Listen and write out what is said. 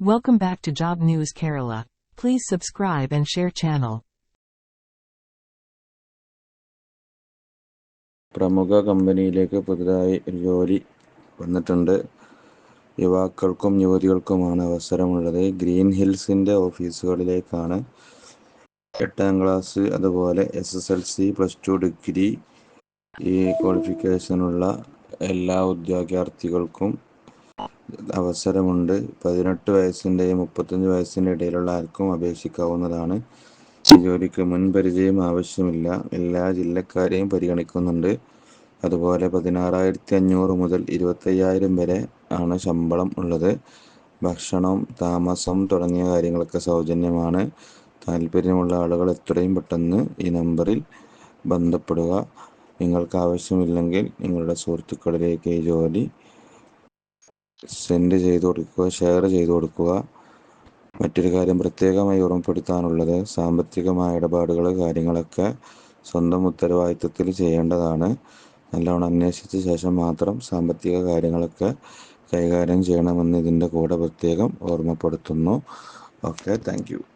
Welcome back to Job News Kerala. Please subscribe and share channel. പ്രമുഖ കമ്പനിയിലേക്ക് പുതുതായി ജോലി വന്നിട്ടുണ്ട് യുവാക്കൾക്കും യുവതികൾക്കുമാണ് അവസരമുള്ളത് ഗ്രീൻ ഹിൽസിന്റെ ഓഫീസുകളിലേക്കാണ് എട്ടാം ക്ലാസ് അതുപോലെ S S L C plus two degree ഈ ക്വാളിഫിക്കേഷനുള്ള എല്ലാ ഉദ്യോഗാർത്ഥികൾക്കും അവസരമുണ്ട്. പതിനെട്ട് വയസ്സിന്റെയും മുപ്പത്തഞ്ച് വയസ്സിന്റെ ഇടയിലുള്ള ആർക്കും അപേക്ഷിക്കാവുന്നതാണ്. ജോലിക്ക് മുൻപരിചയം ആവശ്യമില്ല. എല്ലാ ജില്ലക്കാരെയും പരിഗണിക്കുന്നുണ്ട്. അതുപോലെ പതിനാറായിരത്തി അഞ്ഞൂറ് മുതൽ ഇരുപത്തയ്യായിരം വരെ ആണ് ശമ്പളം ഉള്ളത്. ഭക്ഷണം താമസം തുടങ്ങിയ കാര്യങ്ങളൊക്കെ സൗജന്യമാണ്. താല്പര്യമുള്ള ആളുകൾ എത്രയും പെട്ടെന്ന് ഈ നമ്പറിൽ ബന്ധപ്പെടുക. നിങ്ങൾക്ക് ആവശ്യമില്ലെങ്കിൽ നിങ്ങളുടെ സുഹൃത്തുക്കളിലേക്ക് ഈ ജോലി സെൻഡ് ചെയ്ത് കൊടുക്കുക ഷെയർ ചെയ്ത് കൊടുക്കുക. മറ്റൊരു കാര്യം പ്രത്യേകമായി ഓർമ്മപ്പെടുത്താനുള്ളത് സാമ്പത്തികമായ ഇടപാടുകൾ കാര്യങ്ങളൊക്കെ സ്വന്തം ഉത്തരവാദിത്വത്തിൽ ചെയ്യേണ്ടതാണ്. നല്ലവണ്ണം അന്വേഷിച്ച ശേഷം മാത്രം സാമ്പത്തിക കാര്യങ്ങളൊക്കെ കൈകാര്യം ചെയ്യണമെന്ന് ഇതിന്റെ കൂടെ പ്രത്യേകം ഓർമ്മപ്പെടുത്തുന്നു. Okay thank